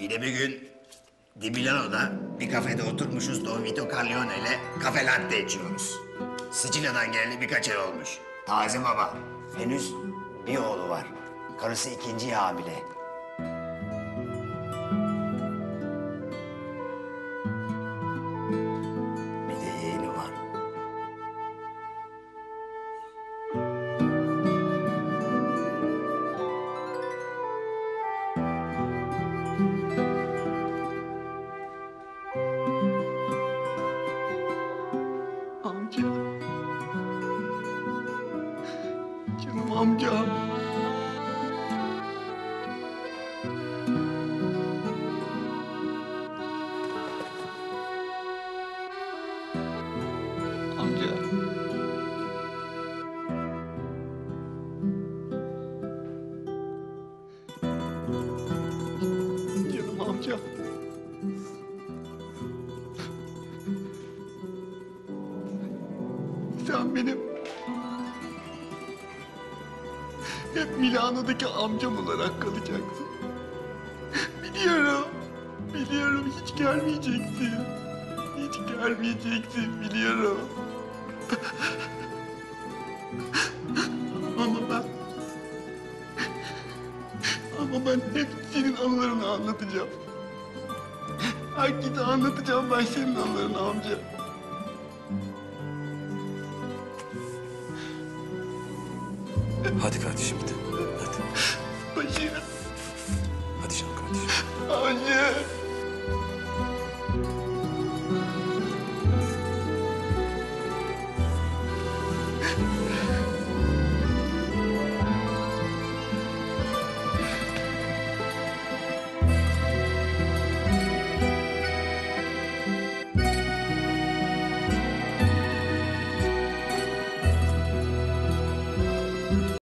Yine bir gün Di Milano'da bir kafede oturmuşuz Don Vito Corleone ile kafe latte içiyoruz. Sicilya'dan geleli birkaç ay olmuş. Taze baba. Henüz bir oğlu var. Karısı ikinci hamile. Canım amcam. Amca. Canım amcam. Sen benim hep Milano'daki amcam olarak kalacaksın. Biliyorum. Biliyorum hiç gelmeyeceksin. Hiç gelmeyeceksin biliyorum. Ama ben... Ama ben hep senin anılarını anlatacağım. Herkese anlatacağım ben senin anılarını amca. Hadi kardeşim hadi.